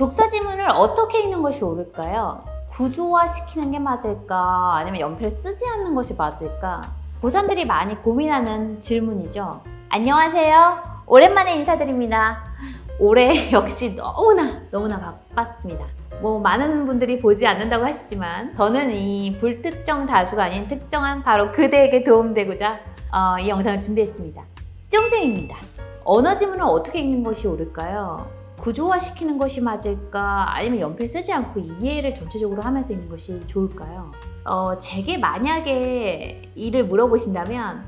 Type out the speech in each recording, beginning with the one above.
독서 지문을 어떻게 읽는 것이 옳을까요? 구조화 시키는 게 맞을까? 아니면 연필을 쓰지 않는 것이 맞을까? 고3들이 많이 고민하는 질문이죠. 안녕하세요. 오랜만에 인사드립니다. 올해 역시 너무나 너무나 바빴습니다. 뭐 많은 분들이 보지 않는다고 하시지만 저는 이 불특정 다수가 아닌 특정한 바로 그대에게 도움되고자 어, 이 영상을 준비했습니다. 쫑생입니다. 언어 지문을 어떻게 읽는 것이 옳을까요? 구조화시키는 것이 맞을까? 아니면 연필 쓰지 않고 이해를 전체적으로 하면서 읽는 것이 좋을까요? 어, 제게 만약에 이를 물어보신다면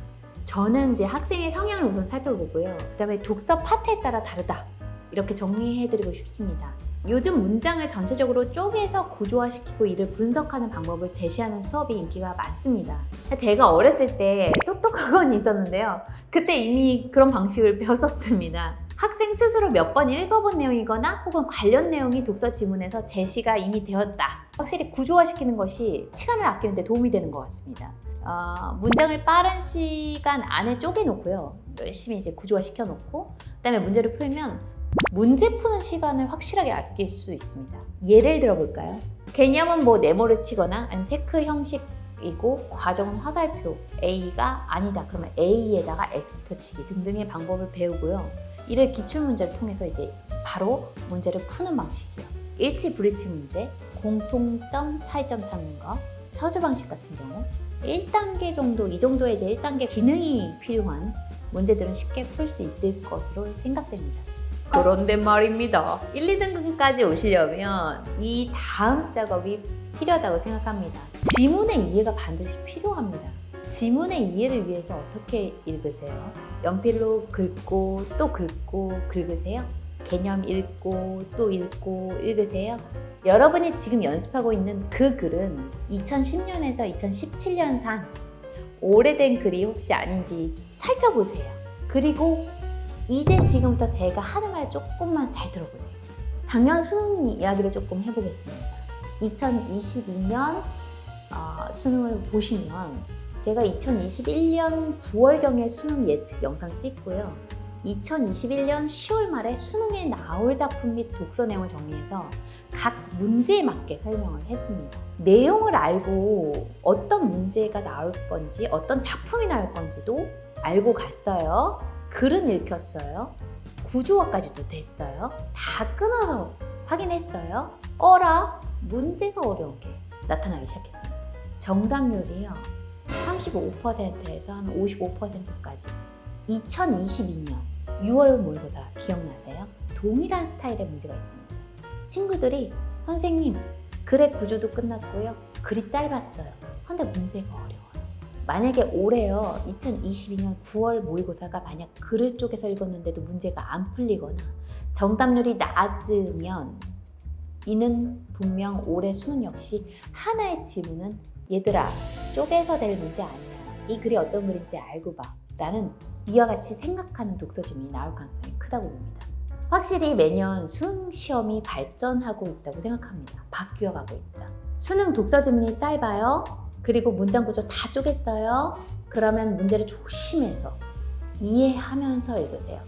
저는 이제 학생의 성향을 우선 살펴보고요. 그다음에 독서 파트에 따라 다르다. 이렇게 정리해드리고 싶습니다. 요즘 문장을 전체적으로 쪼개서 구조화시키고 이를 분석하는 방법을 제시하는 수업이 인기가 많습니다. 제가 어렸을 때 똑똑학원이 있었는데요. 그때 이미 그런 방식을 배웠었습니다. 학생 스스로 몇 번 읽어본 내용이거나 혹은 관련 내용이 독서 지문에서 제시가 이미 되었다. 확실히 구조화시키는 것이 시간을 아끼는 데 도움이 되는 것 같습니다. 어, 문장을 빠른 시간 안에 쪼개놓고요. 열심히 이제 구조화시켜 놓고 그 다음에 문제를 풀면 문제 푸는 시간을 확실하게 아낄 수 있습니다. 예를 들어 볼까요? 개념은 뭐 네모를 치거나 아니면 체크 형식이고 과정은 화살표 A가 아니다. 그러면 A에다가 X표 치기 등등의 방법을 배우고요. 이를 기출 문제를 통해서 이제 바로 문제를 푸는 방식이요. 일치 불일치 문제, 공통점, 차이점 찾는 거, 서술 방식 같은 경우 1단계 정도, 이 정도의 이제 1단계 기능이 필요한 문제들은 쉽게 풀 수 있을 것으로 생각됩니다. 그런데 말입니다. 1, 2등급까지 오시려면 이 다음 작업이 필요하다고 생각합니다. 지문의 이해가 반드시 필요합니다. 지문의 이해를 위해서 어떻게 읽으세요? 연필로 긁고 또 긁고 긁으세요? 개념 읽고 또 읽고 읽으세요? 여러분이 지금 연습하고 있는 그 글은 2010년에서 2017년 산 오래된 글이 혹시 아닌지 살펴보세요. 그리고 이제 지금부터 제가 하는 말 조금만 잘 들어보세요. 작년 수능 이야기를 조금 해보겠습니다. 2022년 어, 수능을 보시면 제가 2021년 9월경에 수능 예측 영상 찍고요. 2021년 10월 말에 수능에 나올 작품 및 독서 내용을 정리해서 각 문제에 맞게 설명을 했습니다. 내용을 알고 어떤 문제가 나올 건지, 어떤 작품이 나올 건지도 알고 갔어요. 글은 읽혔어요. 구조화까지도 됐어요. 다 끊어서 확인했어요. 어라? 문제가 어려운 게 나타나기 시작했습니다. 정답률이요. 35%에서 한 55%까지. 2022년 6월 모의고사 기억나세요? 동일한 스타일의 문제가 있습니다. 친구들이 선생님 글의 구조도 끝났고요. 글이 짧았어요. 근데 문제가 어려워요. 만약에 올해요 2022년 9월 모의고사가 만약 글을 쪼개서 읽었는데도 문제가 안 풀리거나 정답률이 낮으면 이는 분명 올해 수능 역시 하나의 지문은 얘들아 쪼개서 될 문제 아니야 이 글이 어떤 글인지 알고 봐 라는 이와 같이 생각하는 독서 지문이 나올 가능성이 크다고 봅니다 확실히 매년 수능 시험이 발전하고 있다고 생각합니다 바뀌어가고 있다 수능 독서 지문이 짧아요 그리고 문장 구조 다 쪼갰어요. 그러면 문제를 조심해서 이해하면서 읽으세요.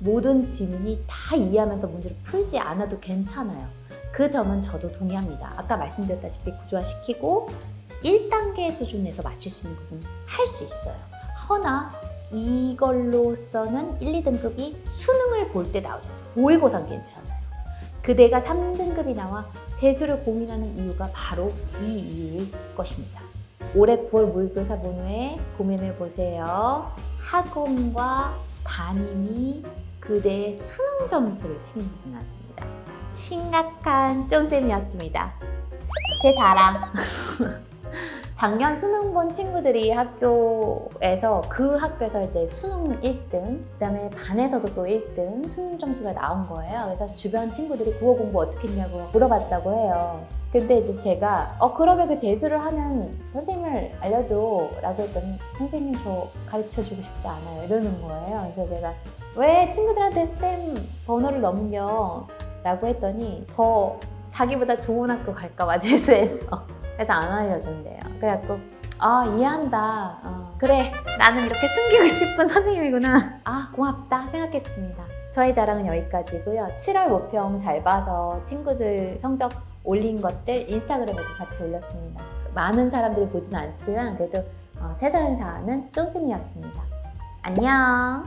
모든 지문이 다 이해하면서 문제를 풀지 않아도 괜찮아요. 그 점은 저도 동의합니다. 아까 말씀드렸다시피 구조화시키고 1단계 수준에서 맞출 수 있는 것은 할 수 있어요. 허나 이걸로서는 1, 2등급이 수능을 볼 때 나오죠. 모의고사는 괜찮아요. 그대가 3등급이 나와 재수를 고민하는 이유가 바로 이 이유일 것입니다. 올해 9월 모의고사 본회에 고민해 보세요. 학원과 담임이 그대의 수능 점수를 책임지지는 않습니다. 심각한 쫑쌤이었습니다. 제 자랑. 작년 수능 본 친구들이 학교에서 그 학교에서 이제 수능 1등, 그다음에 반에서도 또 1등 수능 점수가 나온 거예요. 그래서 주변 친구들이 국어 공부 어떻게 했냐고 물어봤다고 해요. 근데 이제 제가 어 그러면 그 재수를 하는 선생님을 알려줘라고 했더니 선생님 저 가르쳐 주고 싶지 않아요 이러는 거예요. 그래서 제가 왜 친구들한테 쌤 번호를 넘겨? 라고 했더니 더 자기보다 좋은 학교 갈까봐 재수해서 그래서 안 알려준대요. 그래갖고 아 이해한다. 어, 그래 나는 이렇게 숨기고 싶은 선생님이구나. 아 고맙다 생각했습니다. 저희 자랑은 여기까지고요. 7월 모평 잘 봐서 친구들 성적 올린 것들 인스타그램에도 같이 올렸습니다. 많은 사람들이 보진 않지만 그래도 어, 최선을 다하는 쫀쌤이었습니다. 안녕.